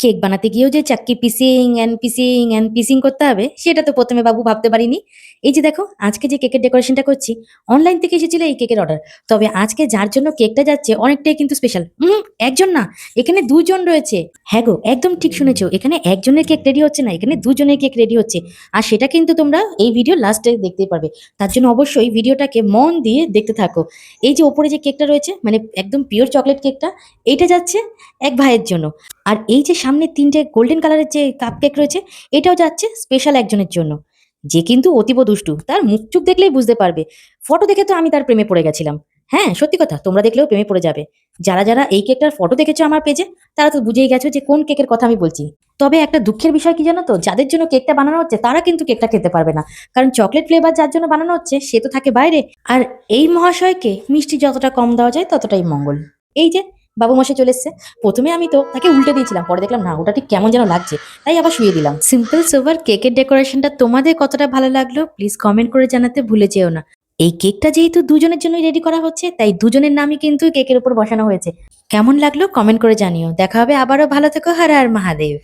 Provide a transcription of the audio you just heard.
Cake বানাতে গিয়েও যে চাক্কি পিসিং অ্যান্ড পিসিং অ্যান্ড পিসিং করতে হবে, সেটা তো প্রথমে বাবু ভাবতে পারিনি। এই যে দেখো, আজকে যে কেকের ডেকোরেশনটা করছি অনলাইন থেকে এসেছিল এই কেকের অর্ডার তবে আজকে যার জন্য কেকটা যাচ্ছে, অনেকটাই কিন্তু স্পেশাল হুম একজন না, এখানে দুজন রয়েছে। হ্যাঁ গো, একদম ঠিক শুনেছো, এখানে একজনের কেক রেডি হচ্ছে না, এখানে দুজনের কেক রেডি হচ্ছে। আর সেটা কিন্তু তোমরা এই ভিডিও লাস্টে দেখতে পারবে। তার জন্য অবশ্যই ভিডিওটাকে মন দিয়ে দেখতে থাকো। এই যে ওপরে যে কেকটা রয়েছে মানে একদম পিওর চকলেট কেকটা, এইটা যাচ্ছে এক ভাইয়ের জন্য। আর এই যে সামনে তিনটে গোল্ডেন কালারের যে কাপ কেক রয়েছে, এটাও যাচ্ছে স্পেশাল একজনের জন্য। যে কিন্তু অতীব দুষ্টু, তার মুখ চুপ দেখলেই বুঝতে পারবে। ফটো দেখে তো আমি তার প্রেমে পড়ে গেছিলাম। হ্যাঁ সত্যি কথা, তোমরা দেখলেও প্রেমে পড়ে যাবে। যারা যারা এই কেকটার ফটো দেখেছ আমার পেজে তারা তো বুঝেই গেছো যে কোন কেকের কথা আমি বলছি। তবে একটা দুঃখের বিষয় কি জানো তো? যাদের জন্য কেকটা বানানো হচ্ছে, তারা কিন্তু কেকটা খেতে পারবে না। কারণ চকলেট ফ্লেভার যার জন্য বানানো হচ্ছে, সে তো থাকে বাইরে। আর এই মহাশয়কে মিষ্টি যতটা কম দেওয়া যায়, ততটাই মঙ্গল। এই যে বাবু মশাই চলে এসছে। প্রথমে আমি তো তাকে উল্টে দিয়েছিলাম, পরে দেখলাম না, ওটা ঠিক কেমন যেন লাগছে। তাই আবার শুয়ে দিলাম। সিম্পল সোভার কেকের ডেকোরেশনটা তোমাদের কতটা ভালো লাগল প্লিজ কমেন্ট করে জানাতে ভুলে যেও না। এই কেকটা যেহেতু দুজনের জন্যই রেডি করা হচ্ছে, তাই দুজনের নামই কিন্তু কেকের উপর বসানো হয়েছে। কেমন লাগল কমেন্ট করে জানিও। দেখা হবে আবারও, ভালো থেকো, হার আর মহাদেব।